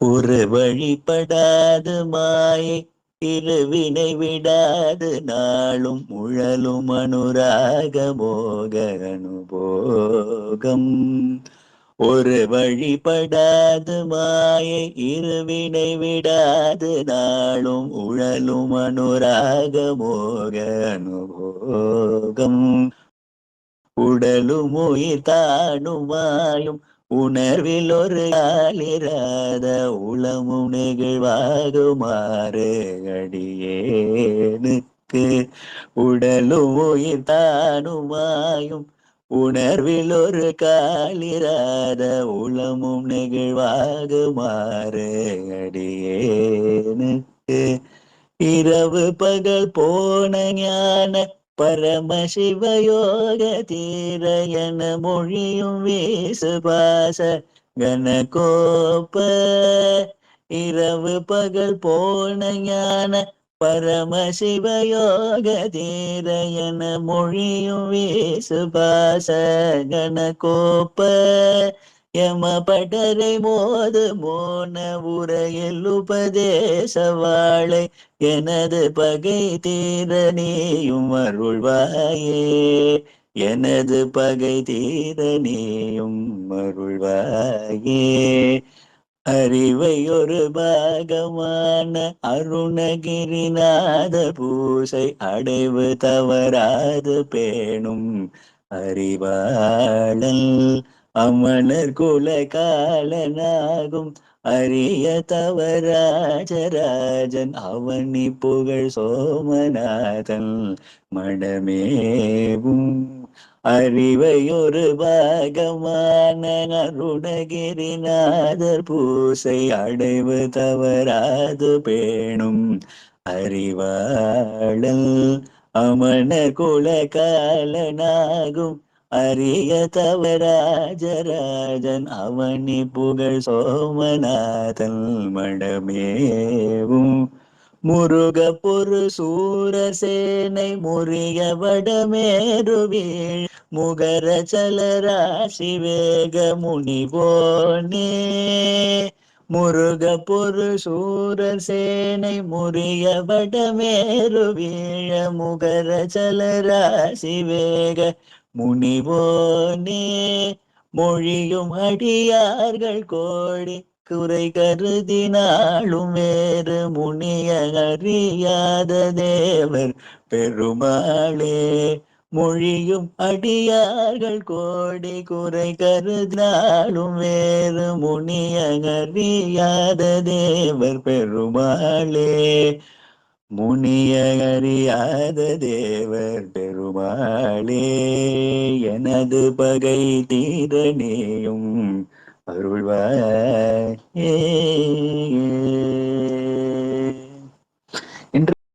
ஒரு வழிபடாது மாயை திருவினை விடாது நாளும் முழலும் அனுராக போக அனுபோகம் ஒரு வழிபடாது மாயை இருவினை விடாது நாளும் உழலும் அனுராக மோக அனுபோகம் உடலும் உயிர் தானுமாயும் உணர்வில் ஒரு காலிராத உளமும் நெகிழ்வாகுமாறு அடியேனுக்கு. உடலும் உயிர் தானுமாயும் உணர்வில் ஒரு காலிராத உளமும் நெகிழ்வாகுமாறு அடியேனுக்கு. இரவு பகல் போன ஞான பரமசிவயோக தீரயன மொழியும் வீசுபாச கனகோப்ப இரவு பகல் போன ஞான பரமசிவயோக தீரயன மொழியும் வீசுபாச கனகோப்ப யம படரை மோது மோன உரையில் உபதேச எனது பகை தீர நீயும் அருள்வாயே. எனது பகை தீர நீயும் அருள்வாயே. அறிவை ஒரு பாகமான அருணகிரிநாத பூசை அடைவு தவறாது பேணும். அறிவாளல் அமணர் குல காலனாகும். அரிய தவராஜராஜன் அவனி புகழ் சோமநாதன். மடமேவும் அறிவையொரு பாகமான அருணகிரிநாதர் பூசை அடைவு தவறாது பேணும். அறிவாளல் அமண குல காலனாகும். அரிய தவராஜராஜன் அவனி புகழ் சோமநாதன் மடமேவும். முருக பொரு சூரசேனை முறிய வடமேருவீழ் முகர சலராசி வேக முனிவோனே முருக பொரு சூரசேனை முறிய வடமேருவீழ முகர சலராசி வேக முனிவோனே மொழியும் அடியார்கள் கோடி குறை கருதினாலும் வேறு முனிய அறியாத தேவர் பெருமாளே. மொழியும் அடியார்கள் கோடி குறை கருதினாலும் வேறு முனிய அறியாத தேவர் பெருமாளே. முனிய அறியாத தேவர் பெருமாளே எனது பகை தீர நீயும் அருள்வாயே.